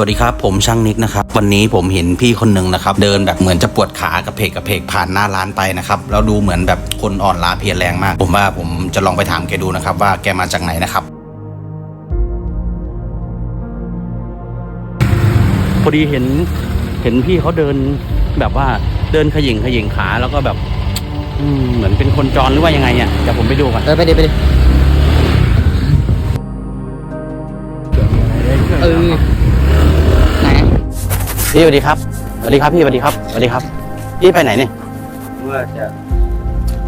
วัสดีครับ ผมช่างนิกนะครับ วันนี้ผมเห็นพี่คนหนึ่งนะครับ เดินแบบเหมือนจะปวดขากระเพกกระเพกผ่านหน้าร้านไปนะครับแล้วดูเหมือนแบบคนอ่อนล้าเพลียแรงมาก ผมว่าผมจะลองไปถามแกดูนะครับ ว่าแกมาจากไหนนะครับ พอดีเห็นเห็นพี่เขาเดินแบบว่าเดินขยิงขยิงขาแล้วก็แบบ อืมเหมือนเป็นคนจรหรือว่ายังไงเนี่ยเดี๋ยวผมไปดูก่อนเออไปดิไปดิ พี่สวัสดีครับสวัสดีครับพี่สวัสดีครับสวัสดีครับ พี่ไปไหนเนี่ยเมื่อจะ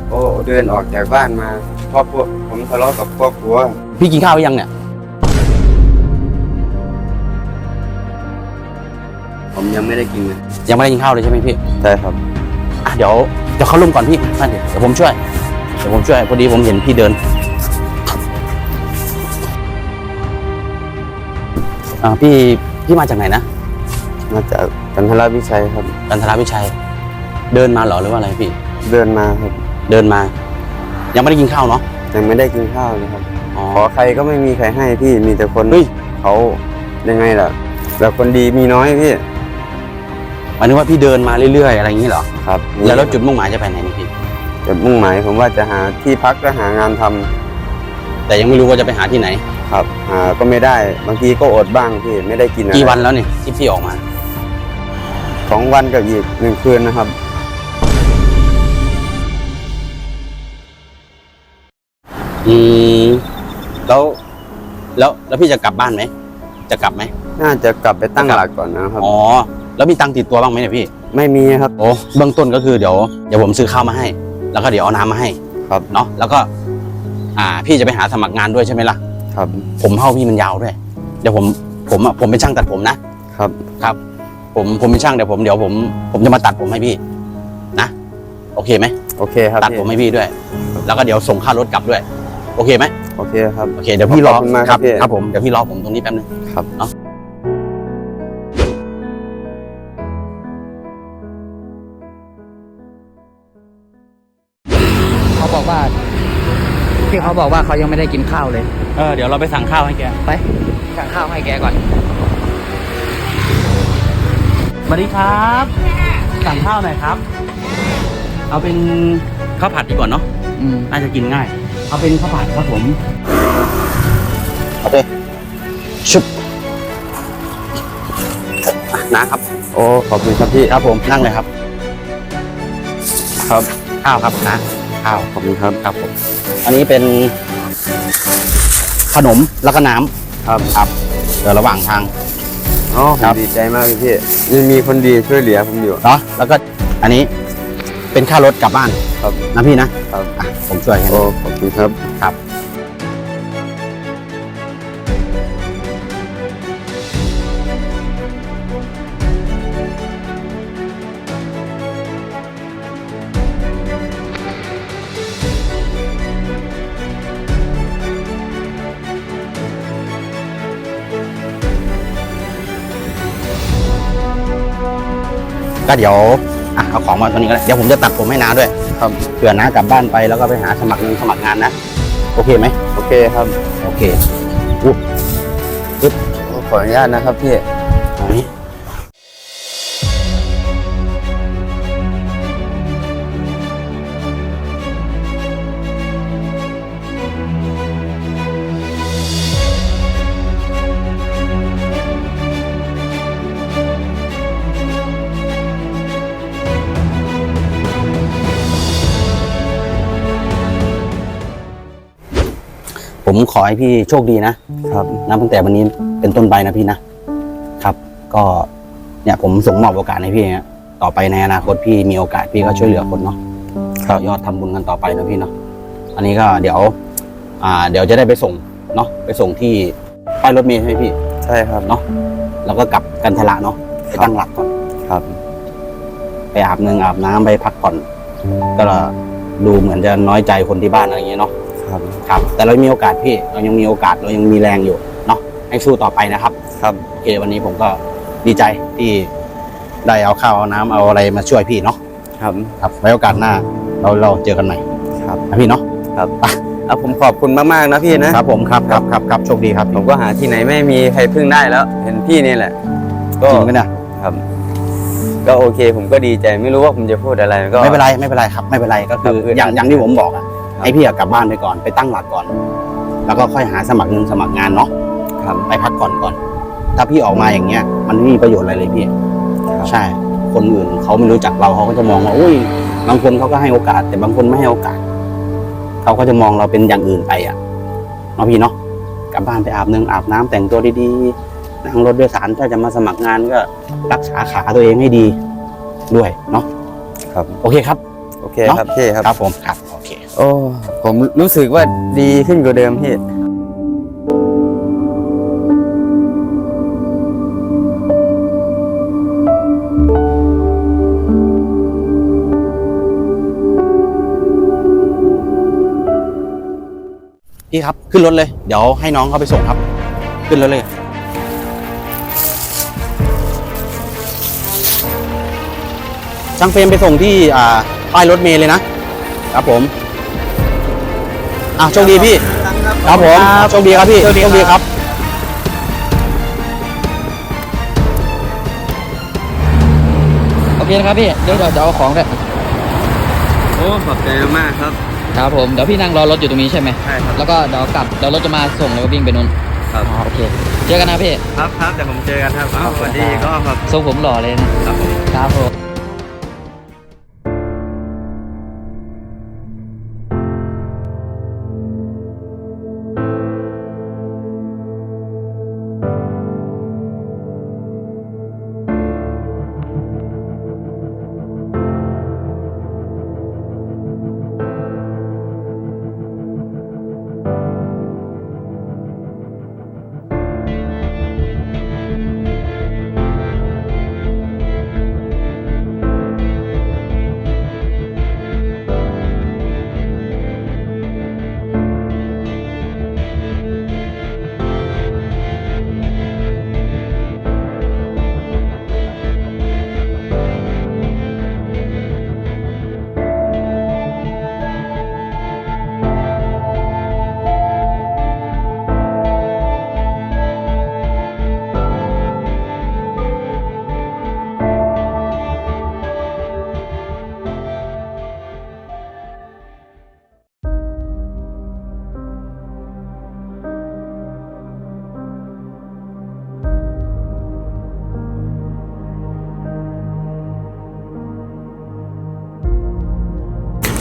โอ้เดินออกจากบ้านมาเพราะพวกผมทะเลาะกับครอบครัวพี่กินข้าวหรือยังเนี่ย ผมยังไม่ได้กินเลยยังไม่ได้กินข้าวเลยใช่ไหมพี่ใช่ครับอะเดี๋ยวเดี๋ยวเข้าร่มก่อนพี่มาเดี๋ยวเดี๋ยวผมช่วย เดี๋ยวผมช่วย พอดีผมเห็นพี่เดินอ่าพี่พี่มาจากไหนนะ มาจากกันทรวิชัยครับ กันทราวิชัย เดินมาเหรอหรือว่าอะไรพี่ เดินมาครับ เดินมา ยังไม่ได้กินข้าวเนาะยังไม่ได้กินข้าวเลยครับอ๋อขอใครก็ไม่มีใครให้พี่มีแต่คนเฮ้ยเขายังไงล่ะแต่คนดีมีน้อยพี่หมายถึงว่าพี่เดินมาเรื่อยๆอะไรอย่างนี้เหรอครับแล้วแล้วจุดมุ่งหมายจะไปไหนนี่พี่จุดมุ่งหมายผมว่าจะหาที่พักและหางานทำแต่ยังไม่รู้ว่าจะไปหาที่ไหน ครับหาก็ไม่ได้บางทีก็อดบ้างพี่ไม่ได้กินอะไรกี่วันแล้วเนี่ยที่พี่ออกมา สองวันกับอีกหนึ่งคืนนะครับ อืมแล้วแล้วแล้วพี่จะกลับบ้านไหม จะกลับไหม น่าจะกลับไปตั้งหลักก่อนนะครับ อ๋อ แล้วมีตังค์ติดตัวบ้างไหมเนี่ยพี่ ไม่มีครับ โอ้เบื้องต้นก็คือเดี๋ยวเดี๋ยวผมซื้อข้าวมาให้ แล้วก็เดี๋ยวเอาน้ำมาให้ครับเนาะแล้วก็ อ่า พี่จะไปหาสมัครงานด้วยใช่ไหมล่ะ ครับ ผมเผ่าพี่มันยาวด้วย เดี๋ยวผมผมอะผมเป็นช่างตัดผมนะครับ ครับ ผมผมเป็นช่างเดี๋ยวผมเดี๋ยวผมผมจะมาตัดผมให้พี่ นะ โอเคไหมโอเคครับตัดพี่ผมให้พี่ด้วย แล้วก็เดี๋ยวส่งค่ารถกลับด้วย โอเคไหมโอเคครับ โอเคเดี๋ยวพี่รอขอบคุณมากคครัรับบพี่ ครับผมเดี๋ยวพี่รอผมตรงนี้แป๊บนึง ครับเนาะเขาบอกว่าพี่เขาบอกว่าเขายังไม่ได้กินข้าวเลย เออเดี๋ยวเราไปสั่งข้าวให้แก ไปสั่งข้าวให้แกก่อน สวัสดีครับ สั่งข้าวหน่อยครับ เอาเป็นข้าวผัดดีกว่าเนาะอืมน่าจะกินง่าย เอาเป็นข้าวผัดครับผมโอเคชุบอะนะครับ โอ้ขอบคุณครับพี่ครับผมนั่งเลยครับ ครับข้าวครับนะข้าวขอบคุณครับครับผม อันนี้เป็น ขนมแล้วก็น้ำครับครับเดี๋ยวระหว่างทาง อ๋อผครัมบ ดีใจมากเลยพี่ยังมีคนดีช่วยเหลือผมอยู่ เนาะแล้วก็อันนี้เป็นค่ารถกลับบ้านครับ นะพี่นะครับ อะผมช่วยให้โอ้ขอบคุณครับ ครับ ก็เดี๋ยวอะเอาของมาตัวนี้ก็ได้เดี๋ยวผมจะตัดผมให้น้าด้วยครับเผื่อน้ากลับบ้านไปแล้วก็ไปหาสมัครงานสมัครงานนะ โอเคไหมโอเคครับโอเคอุ๊บโอ้ขออนุญาตนะครับพี่อันนี้ ผมขอให้พี่โชคดีนะครับนับตั้งแต่วันนี้เป็นต้นไปนะพี่นะครับ ก็เนี่ยผมส่งมอบโอกาสให้พี่นะต่อไปในอนาคตพี่มีโอกาสพี่ก็ช่วยเหลือคนเนาะครับต่อยอดทำบุญกันต่อไปนะพี่เนาะอันนี้ก็เดี๋ยว อ่า เดี๋ยวจะได้ไปส่งเนาะไปส่งที่ป้ายรถเมล์ใช่ไหมพี่ใช่ครับเนาะแล้วก็กลับกันทละเนาะไปตั้งหลักก่อนครับ ไปอาบนึงอาบน้ำไปพักผ่อน ก็ดูเหมือนจะน้อยใจคนที่บ้านอะไรอย่างเงี้ยเนาะ ครับครับแต่เรามีโอกาสพี่เรายังมีโอกาสเรายังมีแรงอยู่เนาะให้สู้ต่อไปนะครับครับโอเควันนี้ผมก็ดีใจที่ได้เอาข้าวเอาน้ำเอาอะไรมาช่วยพี่เนาะครับครับไว้โอกาสหน้าเราเราเจอกันใหม่ครับนะพี่เนาะครับเอาผมขอบคุณมากๆนะพี่นะครับผมครับครับครับครับโชคดีครับผมก็หาที่ไหนไม่มีใครพึ่งได้แล้ว เห็นพี่นี่แหละ ก็จริงไหมเนี่ยครับ ก็โอเค ผมก็ดีใจไม่รู้ว่าผมจะพูดอะไรก็ไม่เป็นไรไม่เป็นไรครับ ไม่เป็นไรก็คือครับอย่างอย่างที่ผมบอกอะ ครับให้พี่อะกลับบ้านไปก่อนไปตั้งหลักก่อน แล้วก็ค่อยหาสมัครเงินสมัครงานเนาะครับ ไปพักก่อนก่อน ถ้าพี่ออกมาอย่างเงี้ย มันไม่มีประโยชน์อะไรเลยพี่ ครับ ใช่ คนอื่นเขาไม่รู้จักเราเขาก็จะมองว่าอุ้ย บางคนเขาก็ให้โอกาส แต่บางคนไม่ให้โอกาส เขาก็จะมองเราเป็นอย่างอื่นไปอะเนาะพี่เนาะ กลับบ้านไปอาบนึงอาบน้ำแต่งตัวดีๆ นั่งรถโดยสารถ้าจะมาสมัครงานก็รักษาขาตัวเองให้ดีด้วยเนาะ ครับ โอเคครับ โอเคครับพี่ครับ ครับผมครับ โอ้ ผมรู้สึกว่าดีขึ้นกว่าเดิมพี่พี่ครับ ขึ้นรถเลย เดี๋ยวให้น้องเขาไปส่งครับ ขึ้นรถเลย ช่างเฟรมไปส่งที่อ่าป้ายรถเมล์เลยนะครับผม อะโชคดีพี่ ครับผมโชคดีครับพี่โชคดีครับโอเคนะครับพี่เดี๋ยวเดี๋ยวเดี๋ยวเอาของด้วยโอ้ขอบใจมากครับ ครับผมเดี๋ยวพี่นั่งรอรถอยู่ตรงนี้ใช่ไหมใช่ครับแล้วก็เดี๋ยวกลับเดี๋ยวรถจะมาส่งแล้วก็วิ่งไปนู่นครับอ๋อโอเคเจอกันนะพี่ครับครับแต่ผมเจอกันครับอ้าวสวัสดีก็ครับทรงผมหล่อเลยนะครับผมครับผม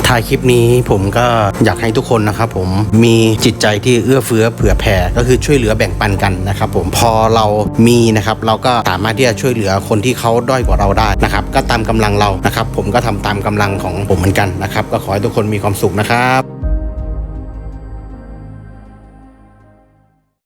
ท้ายคลิปนี้ผมก็อยากให้ทุกคนนะครับผมมีจิตใจที่เอื้อเฟื้อเผื่อแผ่ก็คือช่วยเหลือแบ่งปันกันนะครับผมพอเรามีนะครับเราก็สามารถที่จะช่วยเหลือคนที่เขาด้อยกว่าเราได้นะครับก็ตามกำลังเรานะครับผมก็ทำตามกำลังของผมเหมือนกันนะครับก็ขอให้ทุกคนมีความสุขนะครับ